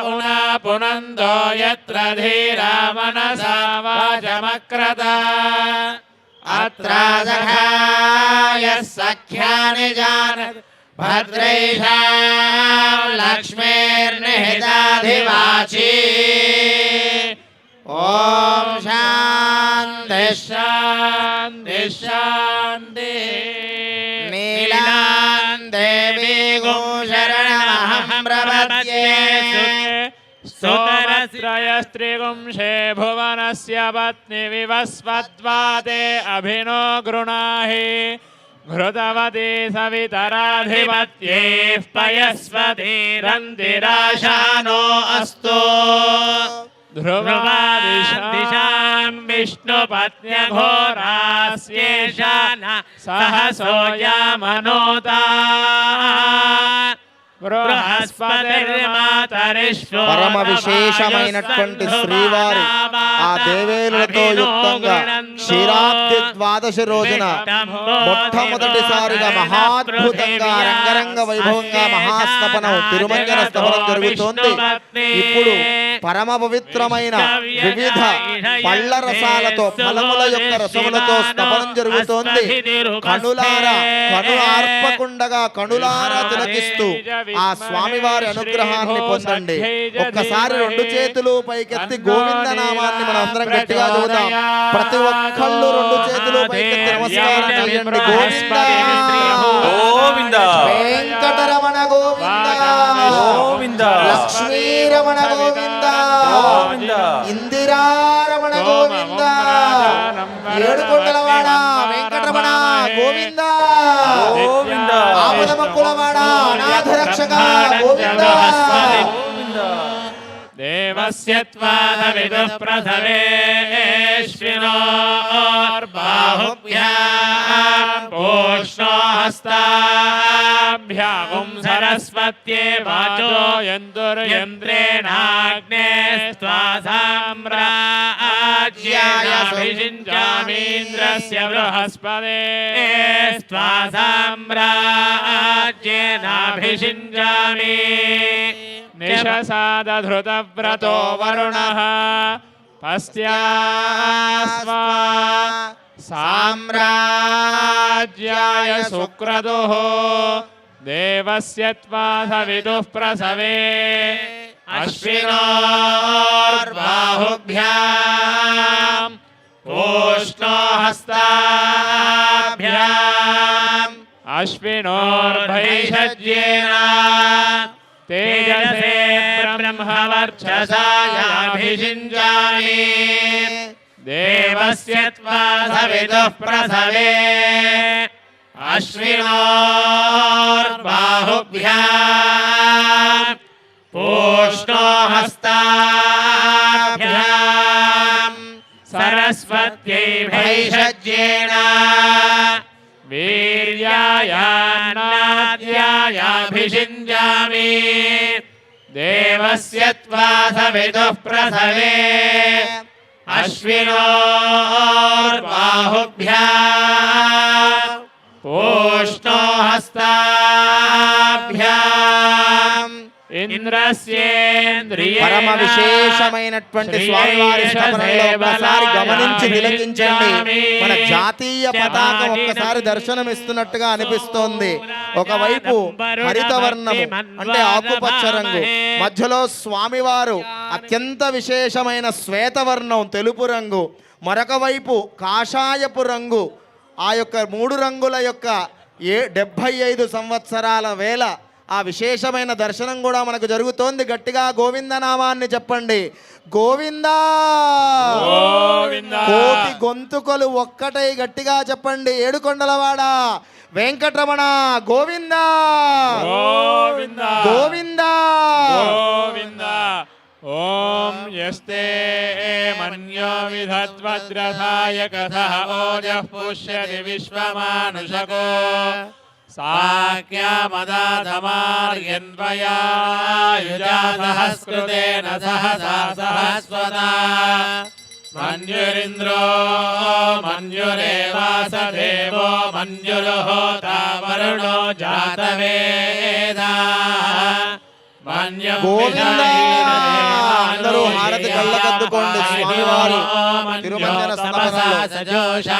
उना पुनन्दो यत्र धीरा मनसा वाचमक्रत अत्रादघाय सख्यानि जानत् भद्रैषां लक्ष्मीर्निहिताधिवाची ॐ शान्तिः शान्ति शान्ति नीलां देवी गोशरणमहं प्रपद्ये त्रयस्त्रिगुंशे भुवनस्य पत्निविवस्वत्वा ते अभिनो गृणाहि घृतवती सवितराधिपत्यैः पयस्वतीरन्तिराशानो अस्तु ध्रुवदिशान् विष्णुपत्न्यघोरास्येषा सहसोऽयामनोता పరమ విశేషమైనటువంటి శ్రీవారి ఆ దేవేరులతో యుక్తంగా క్షీరాబ్ది ద్వాదశి రోజున మొట్టమొదటిసారిగా మహాద్భుతంగా రంగరంగ వైభవంగా మహాస్తపనం తిరుమంజన స్తపనం జరుగుతోంది. ఇప్పుడు పరమ పవిత్రమైన వివిధ పళ్ళ రసాలతో ఫలముల యొక్క రసములతో స్తపనం జరుగుతోంది. కనులారా కను ఆర్పకుండగా కనులారా తిలకిస్తూ ఆ స్వామివారి అనుగ్రహాన్ని పొందండి. ఒక్కసారి రెండు చేతులు పైకెత్తి గోవింద నామాన్ని మనం అందరం గట్టిగా చదువుతాం. ప్రతి ఒక్కళ్ళు రెండు చేతులు పైకెత్తి నమస్కారం చేయండి. గోవింద. గోవింద. వెంకటరమణ గోవింద. గోవింద. లక్ష్మీరమణ గోవింద. గోవింద. ఇందిరారమణ గోవింద. ఏడుకొండలవాడ వెంకటరమణ గోవింద. గోవింద. ఆపదమక్కులవాడ అనాథ రక్షక గోవింద. దేవస్య త్వాదవిదుః ప్రథమేష్వినోర్బాహుభ్యాం పోష్ణో హస్తాభ్యాగుం సరస్వత్యే వాచో యందుర్యంద్రేణాగ్నే స్వాసామ్రాజ్యాయాభిషించామీంద్రస్య బృహస్పదే స్వాసామ్రాజ్యేనాభిషించామి परिषिञ्जामि निशसादधृतव्रतो वरुण। पस्त्यास्वा साम्राज्याय शुक्रदु देवस्य विदु प्रसवे। अश्विनोर्बाहुभ्याम् ओष्णो हस्ताभ्याम् अश्विनोर्भैषज्येन तेजसे देवस्य त्वा प्रसवे। अश्विनोर्बाहुभ्या। पूष्णो हस्ताभ्याम् सरस्वत्यै भैषज्येन దేవస్య త్వా సవిదుః ప్రసవే అశ్వినోర్బాహుభ్యాం పూష్ణో హస్తాభ్యాం ఇంద్రస్యేంద్రియ పరమ విశేషమైనటువంటి స్వామివారి స్థాపనలో ఒక్కసారి గమనించి తిలకించండి మన జాతీయ పతాకం ఒక్కసారి దర్శనం ఇస్తున్నట్టుగా అనిపిస్తోంది. ఒకవైపు హరిత వర్ణము అంటే ఆకుపచ్చ రంగు. మధ్యలో స్వామివారు అత్యంత విశేషమైన శ్వేతవర్ణం తెలుపు రంగు. మరొక వైపు కాషాయపు రంగు. ఆ యొక్క మూడు రంగుల యొక్క ఏ డెబ్భై ఐదు సంవత్సరాల వేల ఆ విశేషమైన దర్శనం కూడా మనకు జరుగుతోంది. గట్టిగా గోవింద నామాన్ని చెప్పండి. గోవిందా. కోటి గొంతుకలు ఒక్కటై గట్టిగా చెప్పండి. ఏడుకొండలవాడ వెంకటరమణ గోవిందా! గోవింద! గోవిందా! గోవింద! ఓం యస్తే మన్యో విధద్వద్రథాయ కథ ఓజః పుష్యతి విశ్వమానుషకో సాఖ్యామదాధమార్యన్వయా సహస్కృతేన సహసా సహస్వదా మన్యురింద్రో మన్యురేవాసదేవో మన్యుర్హోతా వరుణో జాతవేదా గోవిందా హారతి కళ్ళకద్దుకోండి స్వామివారి తిరుమంజన సజోషా